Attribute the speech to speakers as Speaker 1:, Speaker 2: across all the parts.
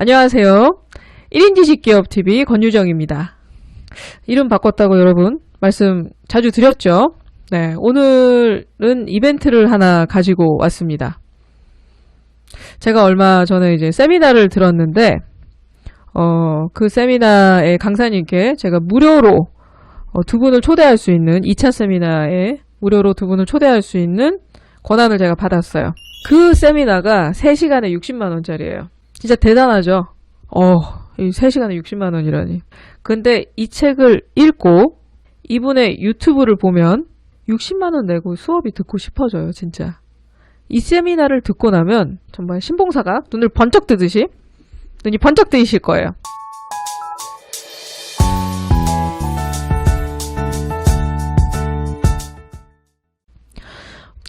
Speaker 1: 안녕하세요. 1인 지식기업 TV 권유정입니다. 이름 바꿨다고 여러분 말씀 자주 드렸죠? 네, 오늘은 이벤트를 하나 가지고 왔습니다. 제가 얼마 전에 이제 세미나를 들었는데, 어, 그 세미나의 강사님께 제가 무료로 어, 두 분을 초대할 수 있는 2차 세미나에 무료로 두 분을 초대할 수 있는 권한을 제가 받았어요. 그 세미나가 3시간에 60만원짜리예요. 진짜 대단하죠? 어, 이 3시간에 60만 원이라니. 근데 이 책을 읽고 이분의 유튜브를 보면 60만 원 내고 수업이 듣고 싶어져요, 진짜. 이 세미나를 듣고 나면 정말 신봉사가 눈을 번쩍 뜨듯이 눈이 번쩍 뜨이실 거예요.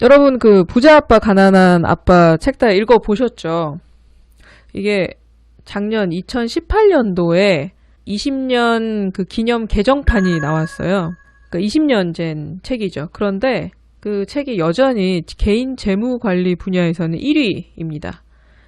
Speaker 1: 여러분 그 부자 아빠 가난한 아빠 책 다 읽어 보셨죠? 이게 작년 2018년도에 20년 그 기념 개정판이 나왔어요. 그러니까 20년 된 책이죠. 그런데 그 책이 여전히 개인 재무 관리 분야에서는 1위입니다.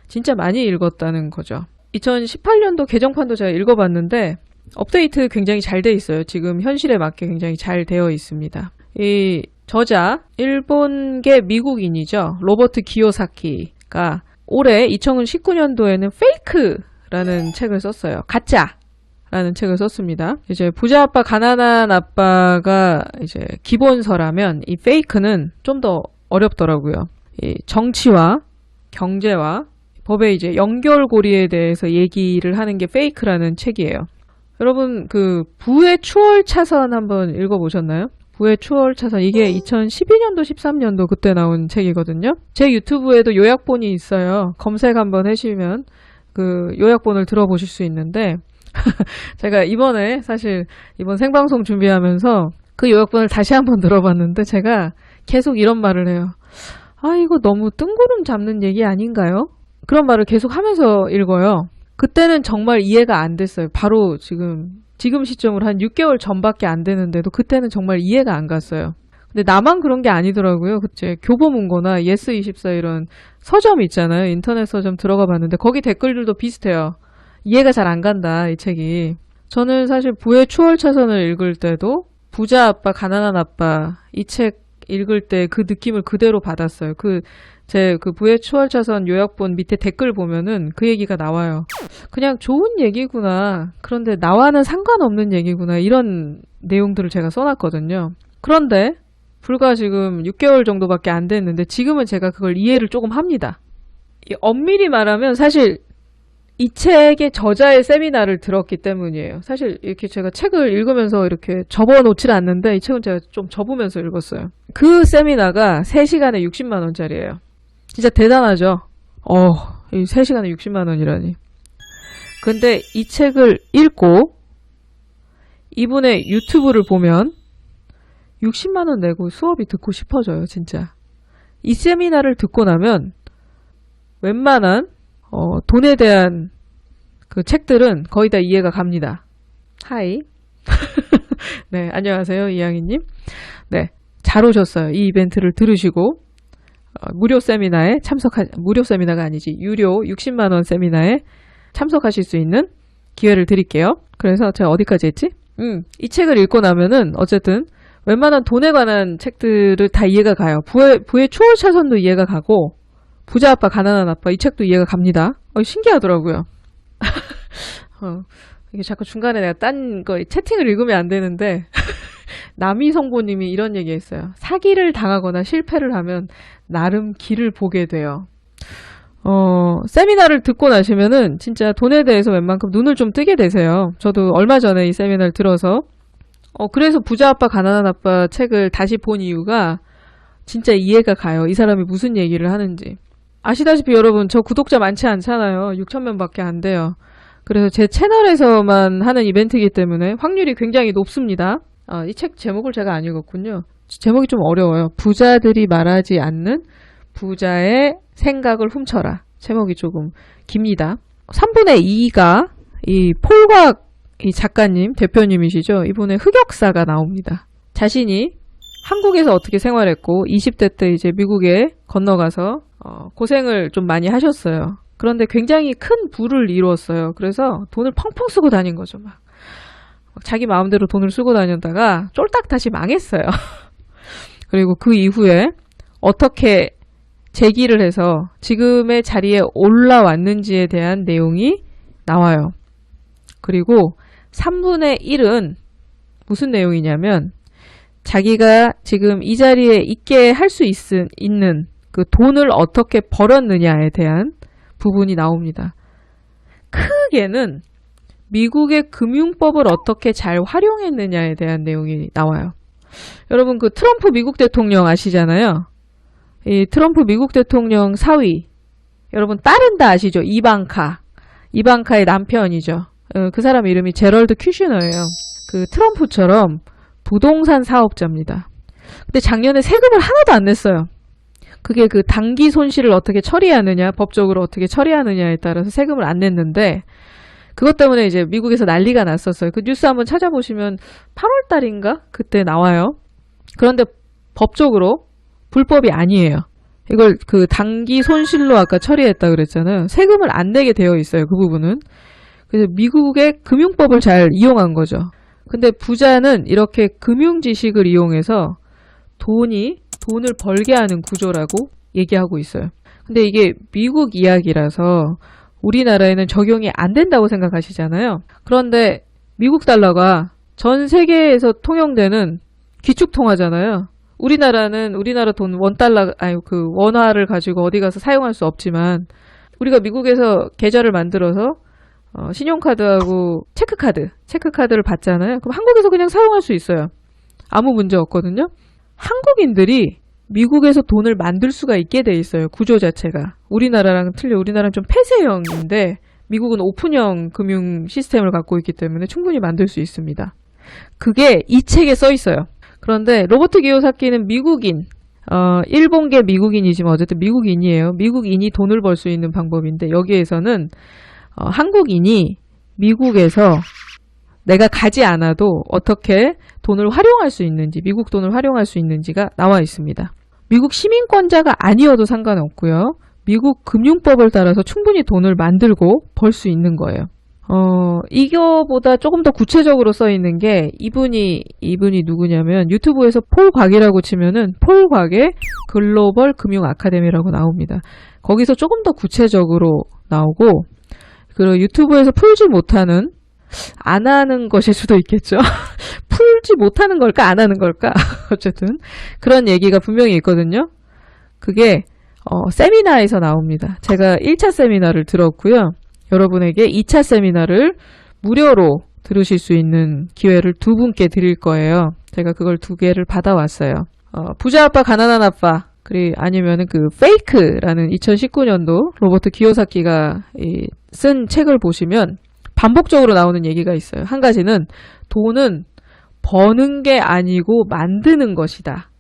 Speaker 1: 진짜 많이 읽었다는 거죠. 2018년도 개정판도 제가 읽어봤는데 업데이트 굉장히 잘 돼 있어요. 지금 현실에 맞게 굉장히 잘 되어 있습니다. 이 저자 일본계 미국인이죠. 로버트 기요사키가 올해 2019년도에는 페이크라는 책을 썼어요. 가짜 라는 책을 썼습니다. 이제 부자 아빠 가난한 아빠가 이제 기본서라면 이 페이크는 좀 더 어렵더라고요. 이 정치와 경제와 법의 이제 연결고리에 대해서 얘기를 하는 게 페이크라는 책이에요. 여러분 그 부의 추월 차선 한번 읽어보셨나요? 부의 추월 차선 이게 2012년도 13년도 그때 나온 책이거든요. 제 유튜브에도 요약본이 있어요. 검색 한번 해주시면 그 요약본을 들어보실 수 있는데 제가 이번에 사실 이번 생방송 준비하면서 그 요약본을 다시 한번 들어봤는데 제가 계속 이런 말을 해요. 아 이거 너무 뜬구름 잡는 얘기 아닌가요? 그런 말을 계속 하면서 읽어요. 그때는 정말 이해가 안 됐어요. 바로 지금 지금 시점으로 한 6개월 전밖에 안 되는데도 그때는 정말 이해가 안 갔어요. 근데 나만 그런 게 아니더라고요. 그때 교보문고나 예스24 이런 서점 있잖아요. 인터넷 서점 들어가 봤는데 거기 댓글들도 비슷해요. 이해가 잘 안 간다, 이 책이. 저는 사실 부의 추월 차선을 읽을 때도 부자 아빠, 가난한 아빠 이 책 읽을 때 그 느낌을 그대로 받았어요. 그 제 그 부의 추월 차선 요약본 밑에 댓글 보면은 그 얘기가 나와요. 그냥 좋은 얘기구나. 그런데 나와는 상관없는 얘기구나. 이런 내용들을 제가 써놨거든요. 그런데 불과 지금 6개월 정도밖에 안 됐는데 지금은 제가 그걸 이해를 조금 합니다. 이 엄밀히 말하면 사실 이 책의 저자의 세미나를 들었기 때문이에요. 사실 이렇게 제가 책을 읽으면서 이렇게 접어놓질 않는데 이 책은 제가 좀 접으면서 읽었어요. 그 세미나가 3시간에 60만 원짜리예요. 진짜 대단하죠? 어, 이 3시간에 60만 원이라니. 근데 이 책을 읽고 이분의 유튜브를 보면 60만 원 내고 수업이 듣고 싶어져요, 진짜. 이 세미나를 듣고 나면 웬만한 어, 돈에 대한 그 책들은 거의 다 이해가 갑니다. 하이. 네, 안녕하세요, 이양희님. 네, 잘 오셨어요. 이 이벤트를 들으시고 어, 무료 세미나에 참석하 무료 세미나가 아니지 유료 60만 원 세미나에 참석하실 수 있는 기회를 드릴게요. 그래서 제가 어디까지 했지? 음, 이 책을 읽고 나면은 어쨌든 웬만한 돈에 관한 책들을 다 이해가 가요. 부의 부의 추월 차선도 이해가 가고 부자 아빠 가난한 아빠 이 책도 이해가 갑니다. 어, 신기하더라고요. 어, 이게 자꾸 중간에 내가 딴 거 채팅을 읽으면 안 되는데 남이 성보님이 이런 얘기했어요. 사기를 당하거나 실패를 하면 나름 길을 보게 돼요. 어, 세미나를 듣고 나시면은 진짜 돈에 대해서 웬만큼 눈을 좀 뜨게 되세요. 저도 얼마 전에 이 세미나를 들어서 어, 그래서 부자 아빠 가난한 아빠 책을 다시 본 이유가 진짜 이해가 가요. 이 사람이 무슨 얘기를 하는지. 아시다시피 여러분 저 구독자 많지 않잖아요. 6천명밖에 안 돼요. 그래서 제 채널에서만 하는 이벤트이기 때문에 확률이 굉장히 높습니다. 아, 이 책 제목을 제가 안 읽었군요. 제목이 좀 어려워요. 부자들이 말하지 않는 부자의 생각을 훔쳐라. 제목이 조금 깁니다. 3분의 2가 이 폴곽 이 작가님, 대표님이시죠. 이분의 흑역사가 나옵니다. 자신이 한국에서 어떻게 생활했고 20대 때 이제 미국에 건너가서 어, 고생을 좀 많이 하셨어요. 그런데 굉장히 큰 부를 이루었어요. 그래서 돈을 펑펑 쓰고 다닌 거죠. 막, 막 자기 마음대로 돈을 쓰고 다녔다가 쫄딱 다시 망했어요. 그리고 그 이후에 어떻게 재기를 해서 지금의 자리에 올라왔는지에 대한 내용이 나와요. 그리고 3분의 1은 무슨 내용이냐면 자기가 지금 이 자리에 있게 할 수 있는 그 돈을 어떻게 벌었느냐에 대한 부분이 나옵니다. 크게는 미국의 금융법을 어떻게 잘 활용했느냐에 대한 내용이 나와요. 여러분 그 트럼프 미국 대통령 아시잖아요. 이 트럼프 미국 대통령 사위 여러분 딸은 다 아시죠? 이방카 이방카의 남편이죠. 어, 그 사람 이름이 제럴드 큐슈너예요. 그 트럼프처럼 부동산 사업자입니다. 근데 작년에 세금을 하나도 안 냈어요. 그게 그 단기 손실을 어떻게 처리하느냐, 법적으로 어떻게 처리하느냐에 따라서 세금을 안 냈는데, 그것 때문에 이제 미국에서 난리가 났었어요. 그 뉴스 한번 찾아보시면 8월 달인가? 그때 나와요. 그런데 법적으로 불법이 아니에요. 이걸 그 단기 손실로 아까 처리했다 그랬잖아요. 세금을 안 내게 되어 있어요. 그 부분은. 그래서 미국의 금융법을 잘 이용한 거죠. 근데 부자는 이렇게 금융 지식을 이용해서 돈이 돈을 벌게 하는 구조라고 얘기하고 있어요. 근데 이게 미국 이야기라서 우리나라에는 적용이 안 된다고 생각하시잖아요. 그런데 미국 달러가 전 세계에서 통용되는 기축통화잖아요. 우리나라는 우리나라 돈 원달러 아니 그 원화를 가지고 어디 가서 사용할 수 없지만 우리가 미국에서 계좌를 만들어서 어, 신용카드하고 체크카드, 체크카드를 받잖아요. 그럼 한국에서 그냥 사용할 수 있어요. 아무 문제 없거든요. 한국인들이 미국에서 돈을 만들 수가 있게 돼 있어요. 구조 자체가. 우리나라랑 틀려. 우리나라는 좀 폐쇄형인데 미국은 오픈형 금융 시스템을 갖고 있기 때문에 충분히 만들 수 있습니다. 그게 이 책에 써 있어요. 그런데 로버트 기요사키는 미국인, 어, 일본계 미국인이지만 어쨌든 미국인이에요. 미국인이 돈을 벌 수 있는 방법인데 여기에서는 어, 한국인이 미국에서 내가 가지 않아도 어떻게 돈을 활용할 수 있는지, 미국 돈을 활용할 수 있는지가 나와 있습니다. 미국 시민권자가 아니어도 상관없고요. 미국 금융법을 따라서 충분히 돈을 만들고 벌 수 있는 거예요. 어, 이거보다 조금 더 구체적으로 써 있는 게 이분이 이분이 누구냐면 유튜브에서 폴곽이라고 치면은 폴곽의 글로벌 금융 아카데미라고 나옵니다. 거기서 조금 더 구체적으로 나오고 그리고 유튜브에서 풀지 못하는 안 하는 것일 수도 있겠죠. 풀지 못하는 걸까 안 하는 걸까 어쨌든 그런 얘기가 분명히 있거든요. 그게 어, 세미나에서 나옵니다. 제가 1차 세미나를 들었고요. 여러분에게 2차 세미나를 무료로 들으실 수 있는 기회를 두 분께 드릴 거예요. 제가 그걸 두 개를 받아왔어요. 어, 부자 아빠 가난한 아빠 그리 아니면은 그 페이크라는 2019년도 로버트 기요사키가 이, 쓴 책을 보시면 반복적으로 나오는 얘기가 있어요. 한 가지는 돈은 버는 게 아니고 만드는 것이다.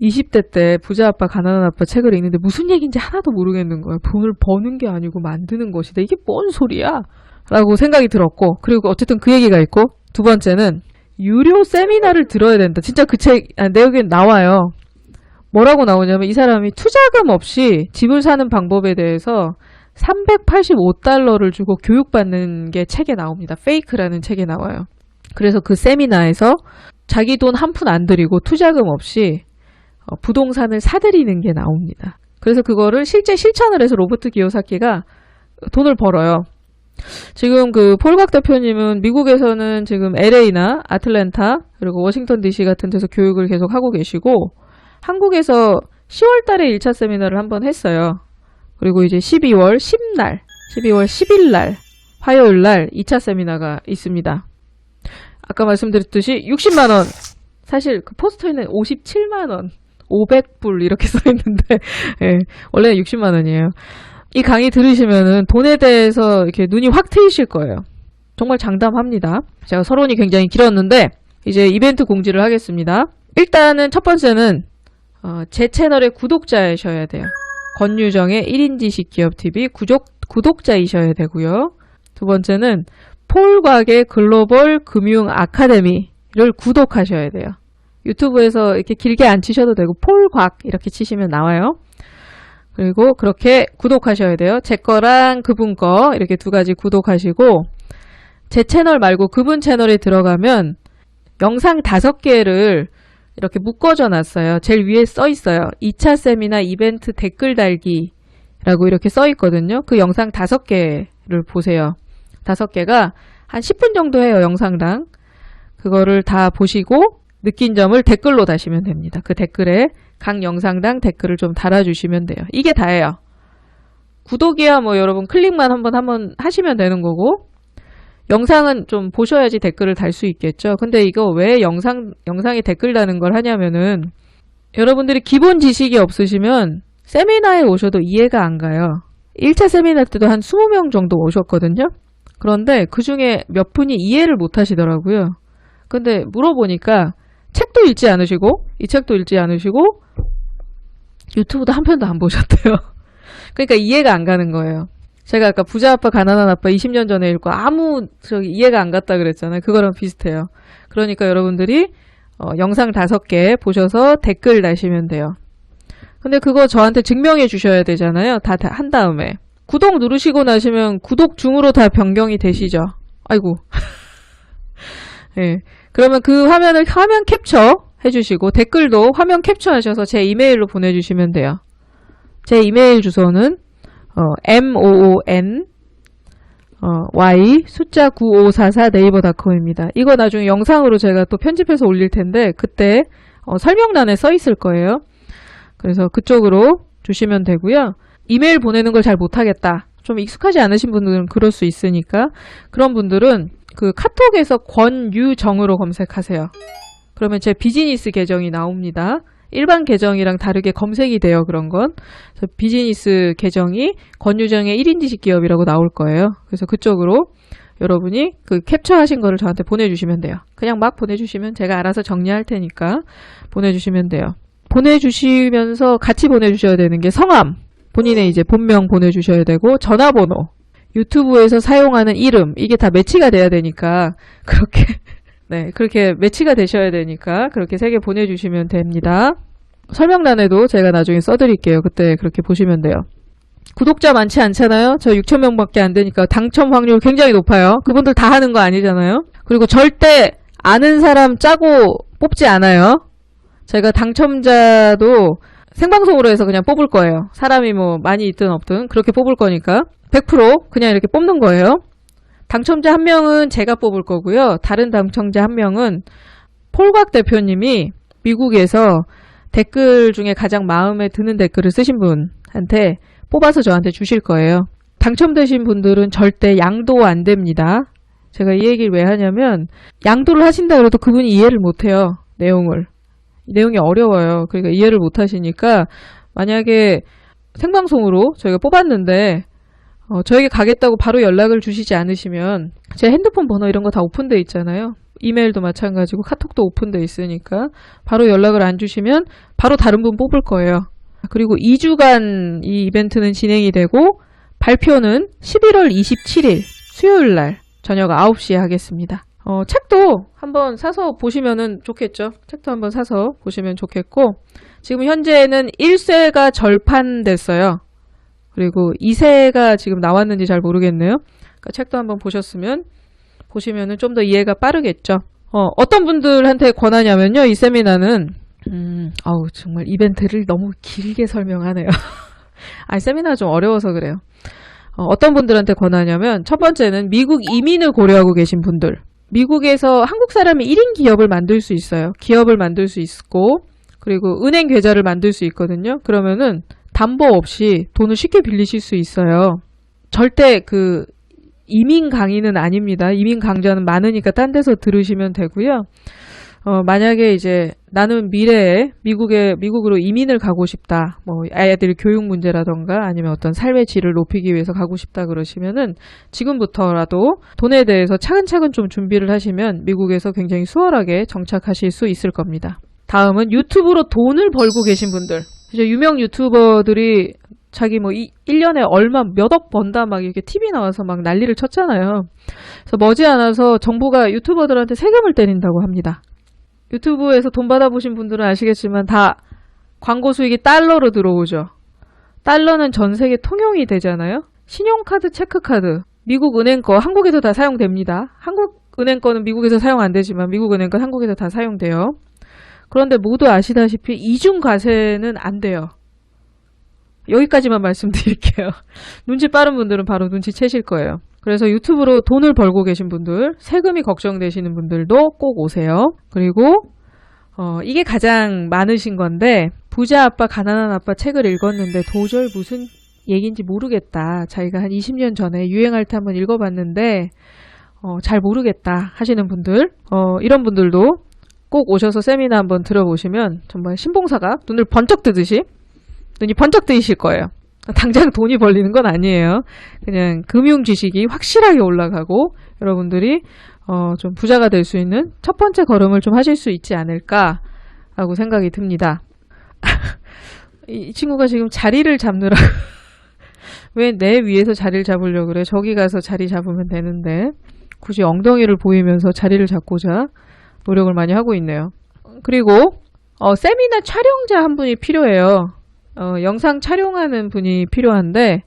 Speaker 1: 20대 때 부자 아빠 가난한 아빠 책을 읽는데 무슨 얘기인지 하나도 모르겠는 거예요. 돈을 버는 게 아니고 만드는 것이다. 이게 뭔 소리야? 라고 생각이 들었고 그리고 어쨌든 그 얘기가 있고 두 번째는 유료 세미나를 들어야 된다. 진짜 그 책 아, 내용에 나와요. 뭐라고 나오냐면 이 사람이 투자금 없이 집을 사는 방법에 대해서 385달러를 주고 교육받는 게 책에 나옵니다. 페이크라는 책에 나와요. 그래서 그 세미나에서 자기 돈 한 푼 안 들이고 투자금 없이 어, 부동산을 사들이는 게 나옵니다. 그래서 그거를 실제 실천을 해서 로버트 기요사키가 돈을 벌어요. 지금 그 폴각 대표님은 미국에서는 지금 LA나 아틀랜타 그리고 워싱턴 DC 같은 데서 교육을 계속 하고 계시고 한국에서 10월 달에 1차 세미나를 한번 했어요. 그리고 이제 12월 10날, 12월 10일 날 화요일 날 2차 세미나가 있습니다. 아까 말씀드렸듯이 60만 원. 사실 그 포스터에는 57만 원, 500불 이렇게 써 있는데 예, 원래는 60만 원이에요. 이 강의 들으시면은 돈에 대해서 이렇게 눈이 확 트이실 거예요. 정말 장담합니다. 제가 서론이 굉장히 길었는데 이제 이벤트 공지를 하겠습니다. 일단은 첫 번째는 어, 제 채널의 구독자이셔야 돼요. 권유정의 1인 지식 기업 TV 구독, 구독자이셔야 되고요. 두 번째는 폴곽의 글로벌 금융 아카데미를 구독하셔야 돼요. 유튜브에서 이렇게 길게 안 치셔도 되고 폴곽 이렇게 치시면 나와요. 그리고 그렇게 구독하셔야 돼요. 제 거랑 그분 거 이렇게 두 가지 구독하시고 제 채널 말고 그분 채널에 들어가면 영상 다섯 개를 이렇게 묶어져 놨어요. 제일 위에 써 있어요. 2차 세미나 이벤트 댓글 달기라고 이렇게 써 있거든요. 그 영상 다섯 개를 보세요. 다섯 개가 한 10분 정도 해요, 영상당. 그거를 다 보시고 느낀 점을 댓글로 다시면 됩니다. 그 댓글에 각 영상당 댓글을 좀 달아주시면 돼요. 이게 다예요. 구독이야 뭐 여러분 클릭만 한번 한번 하시면 되는 거고 영상은 좀 보셔야지 댓글을 달 수 있겠죠. 근데 이거 왜 영상 영상에 댓글 다는 걸 하냐면은 여러분들이 기본 지식이 없으시면 세미나에 오셔도 이해가 안 가요. 1차 세미나 때도 한 20명 정도 오셨거든요. 그런데 그 중에 몇 분이 이해를 못 하시더라고요. 근데 물어보니까 책도 읽지 않으시고 이 책도 읽지 않으시고 유튜브도 한 편도 안 보셨대요. 그러니까 이해가 안 가는 거예요. 제가 아까 부자 아빠 가난한 아빠 20년 전에 읽고 아무 저기 이해가 안 갔다 그랬잖아요. 그거랑 비슷해요. 그러니까 여러분들이 어, 영상 다섯 개 보셔서 댓글 다시면 돼요. 근데 그거 저한테 증명해 주셔야 되잖아요. 다 한 다음에 구독 누르시고 나시면 구독 중으로 다 변경이 되시죠. 아이고. 예. 그러면 그 화면을 화면 캡처 해주시고 댓글도 화면 캡처하셔서 제 이메일로 보내주시면 돼요. 제 이메일 주소는 어, m o o n 어, y 숫자 9544 네이버닷컴입니다. 이거 나중에 영상으로 제가 또 편집해서 올릴 텐데 그때 어, 설명란에 써 있을 거예요. 그래서 그쪽으로 주시면 되고요. 이메일 보내는 걸 잘 못하겠다. 좀 익숙하지 않으신 분들은 그럴 수 있으니까 그런 분들은 그 카톡에서 권유정으로 검색하세요. 그러면 제 비즈니스 계정이 나옵니다. 일반 계정이랑 다르게 검색이 돼요, 그런 건. 그래서 비즈니스 계정이 권유정의 1인 지식 기업이라고 나올 거예요. 그래서 그쪽으로 여러분이 그 캡처하신 거를 저한테 보내주시면 돼요. 그냥 막 보내주시면 제가 알아서 정리할 테니까 보내주시면 돼요. 보내주시면서 같이 보내주셔야 되는 게 성함, 본인의 이제 본명 보내주셔야 되고 전화번호, 유튜브에서 사용하는 이름 이게 다 매치가 돼야 되니까 그렇게 네 그렇게 매치가 되셔야 되니까 그렇게 세 개 보내주시면 됩니다. 설명란에도 제가 나중에 써드릴게요. 그때 그렇게 보시면 돼요. 구독자 많지 않잖아요. 저 6천 명밖에 안 되니까 당첨 확률 굉장히 높아요. 그분들 다 하는 거 아니잖아요. 그리고 절대 아는 사람 짜고 뽑지 않아요. 제가 당첨자도 생방송으로 해서 그냥 뽑을 거예요. 사람이 뭐 많이 있든 없든 그렇게 뽑을 거니까 100% 그냥 이렇게 뽑는 거예요. 당첨자 한 명은 제가 뽑을 거고요. 다른 당첨자 한 명은 폴곽 대표님이 미국에서 댓글 중에 가장 마음에 드는 댓글을 쓰신 분한테 뽑아서 저한테 주실 거예요. 당첨되신 분들은 절대 양도 안 됩니다. 제가 이 얘기를 왜 하냐면 양도를 하신다 그래도 그분이 이해를 못 해요. 내용을. 내용이 어려워요. 그러니까 이해를 못 하시니까 만약에 생방송으로 저희가 뽑았는데 어, 저에게 가겠다고 바로 연락을 주시지 않으시면 제 핸드폰 번호 이런 거 다 오픈돼 있잖아요. 이메일도 마찬가지고 카톡도 오픈돼 있으니까 바로 연락을 안 주시면 바로 다른 분 뽑을 거예요. 그리고 2주간 이 이벤트는 진행이 되고 발표는 11월 27일 수요일 날 저녁 9시에 하겠습니다. 어, 책도 한번 사서 보시면은 좋겠죠. 책도 한번 사서 보시면 좋겠고 지금 현재는 1세가 절판됐어요. 그리고 2세가 지금 나왔는지 잘 모르겠네요. 그러니까 책도 한번 보셨으면 보시면은 좀 더 이해가 빠르겠죠. 어, 어떤 분들한테 권하냐면요. 이 세미나는 음, 아우 정말 이벤트를 너무 길게 설명하네요. 아, 세미나 좀 어려워서 그래요. 어, 떤 분들한테 권하냐면 첫 번째는 미국 이민을 고려하고 계신 분들. 미국에서 한국 사람이 1인 기업을 만들 수 있어요. 기업을 만들 수 있고 그리고 은행 계좌를 만들 수 있거든요. 그러면은 담보 없이 돈을 쉽게 빌리실 수 있어요. 절대 그 이민 강의는 아닙니다. 이민 강좌는 많으니까 딴 데서 들으시면 되고요. 어, 만약에 이제 나는 미래에 미국에 미국으로 이민을 가고 싶다. 뭐 아이들 교육 문제라던가 아니면 어떤 삶의 질을 높이기 위해서 가고 싶다 그러시면은 지금부터라도 돈에 대해서 차근차근 좀 준비를 하시면 미국에서 굉장히 수월하게 정착하실 수 있을 겁니다. 다음은 유튜브로 돈을 벌고 계신 분들. 이제 유명 유튜버들이 자기 뭐 이, 1년에 얼마 몇 억 번다 막 이렇게 TV 나와서 막 난리를 쳤잖아요. 그래서 머지않아서 정부가 유튜버들한테 세금을 때린다고 합니다. 유튜브에서 돈 받아보신 분들은 아시겠지만 다 광고 수익이 달러로 들어오죠. 달러는 전 세계 통용이 되잖아요. 신용카드, 체크카드, 미국 은행 거 한국에서 다 사용됩니다. 한국 은행 거는 미국에서 사용 안 되지만 미국 은행 거 한국에서 다 사용돼요. 그런데 모두 아시다시피 이중 과세는 안 돼요. 여기까지만 말씀드릴게요. 눈치 빠른 분들은 바로 눈치채실 거예요. 그래서 유튜브로 돈을 벌고 계신 분들, 세금이 걱정되시는 분들도 꼭 오세요. 그리고 어, 이게 가장 많으신 건데 부자 아빠, 가난한 아빠 책을 읽었는데 도저히 무슨 얘기인지 모르겠다. 자기가 한 20년 전에 유행할 때 한번 읽어봤는데 어, 잘 모르겠다 하시는 분들, 어, 이런 분들도 꼭 오셔서 세미나 한번 들어보시면 정말 신봉사가 눈을 번쩍 뜨듯이 눈이 번쩍 뜨이실 거예요. 당장 돈이 벌리는 건 아니에요. 그냥 금융 지식이 확실하게 올라가고 여러분들이 어, 좀 부자가 될 수 있는 첫 번째 걸음을 좀 하실 수 있지 않을까라고 생각이 듭니다. 이 친구가 지금 자리를 잡느라 왜 내 위에서 자리를 잡으려고 그래? 저기 가서 자리 잡으면 되는데 굳이 엉덩이를 보이면서 자리를 잡고자 노력을 많이 하고 있네요. 그리고 어, 세미나 촬영자 한 분이 필요해요. 어, 영상 촬영하는 분이 필요한데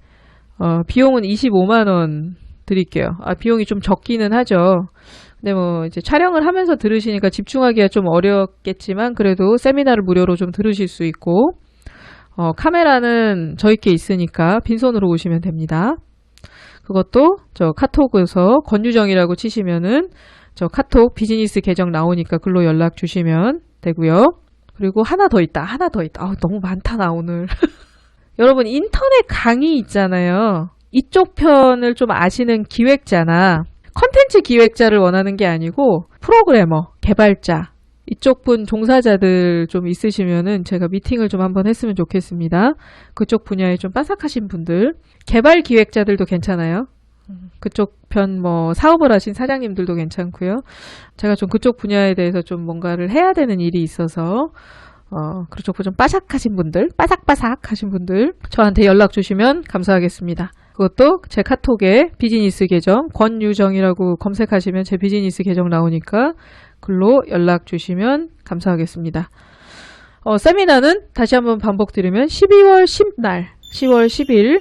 Speaker 1: 어, 비용은 25만 원 드릴게요. 아, 비용이 좀 적기는 하죠. 근데 뭐 이제 촬영을 하면서 들으시니까 집중하기가 좀 어렵겠지만 그래도 세미나를 무료로 좀 들으실 수 있고 어, 카메라는 저희께 있으니까 빈손으로 오시면 됩니다. 그것도 저 카톡에서 권유정이라고 치시면은 저 카톡 비즈니스 계정 나오니까 글로 연락 주시면 되고요. 그리고 하나 더 있다. 하나 더 있다. 아, 너무 많다 나 오늘. 여러분 인터넷 강의 있잖아요. 이쪽 편을 좀 아시는 기획자나 컨텐츠 기획자를 원하는 게 아니고 프로그래머, 개발자 이쪽 분 종사자들 좀 있으시면은 제가 미팅을 좀 한번 했으면 좋겠습니다. 그쪽 분야에 좀 빠삭하신 분들, 개발 기획자들도 괜찮아요. 그쪽 편 뭐 사업을 하신 사장님들도 괜찮고요. 제가 좀 그쪽 분야에 대해서 좀 뭔가를 해야 되는 일이 있어서 어, 그쪽 좀 빠삭하신 분들, 빠삭빠삭 하신 분들 저한테 연락 주시면 감사하겠습니다. 그것도 제 카톡에 비즈니스 계정 권유정이라고 검색하시면 제 비즈니스 계정 나오니까 글로 연락 주시면 감사하겠습니다. 어, 세미나는 다시 한번 반복드리면 12월 10날, 10월 10일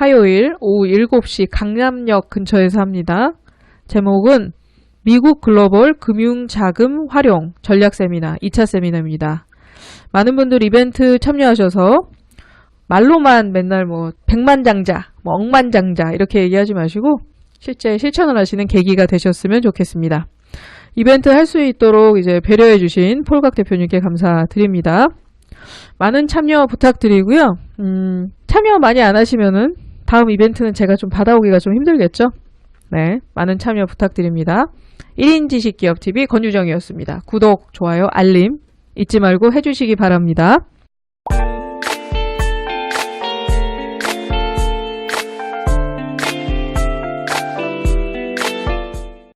Speaker 1: 화요일 오후 7시 강남역 근처에서 합니다. 제목은 미국 글로벌 금융자금 활용 전략 세미나 2차 세미나입니다. 많은 분들 이벤트 참여하셔서 말로만 맨날 뭐 백만장자, 뭐 억만장자 이렇게 얘기하지 마시고 실제 실천을 하시는 계기가 되셨으면 좋겠습니다. 이벤트 할 수 있도록 이제 배려해 주신 폴각 대표님께 감사드립니다. 많은 참여 부탁드리고요. 음, 참여 많이 안 하시면은 다음 이벤트는 제가 좀 받아오기가 좀 힘들겠죠? 네, 많은 참여 부탁드립니다. 1인 지식기업TV 권유정이었습니다. 구독, 좋아요, 알림 잊지 말고 해주시기 바랍니다.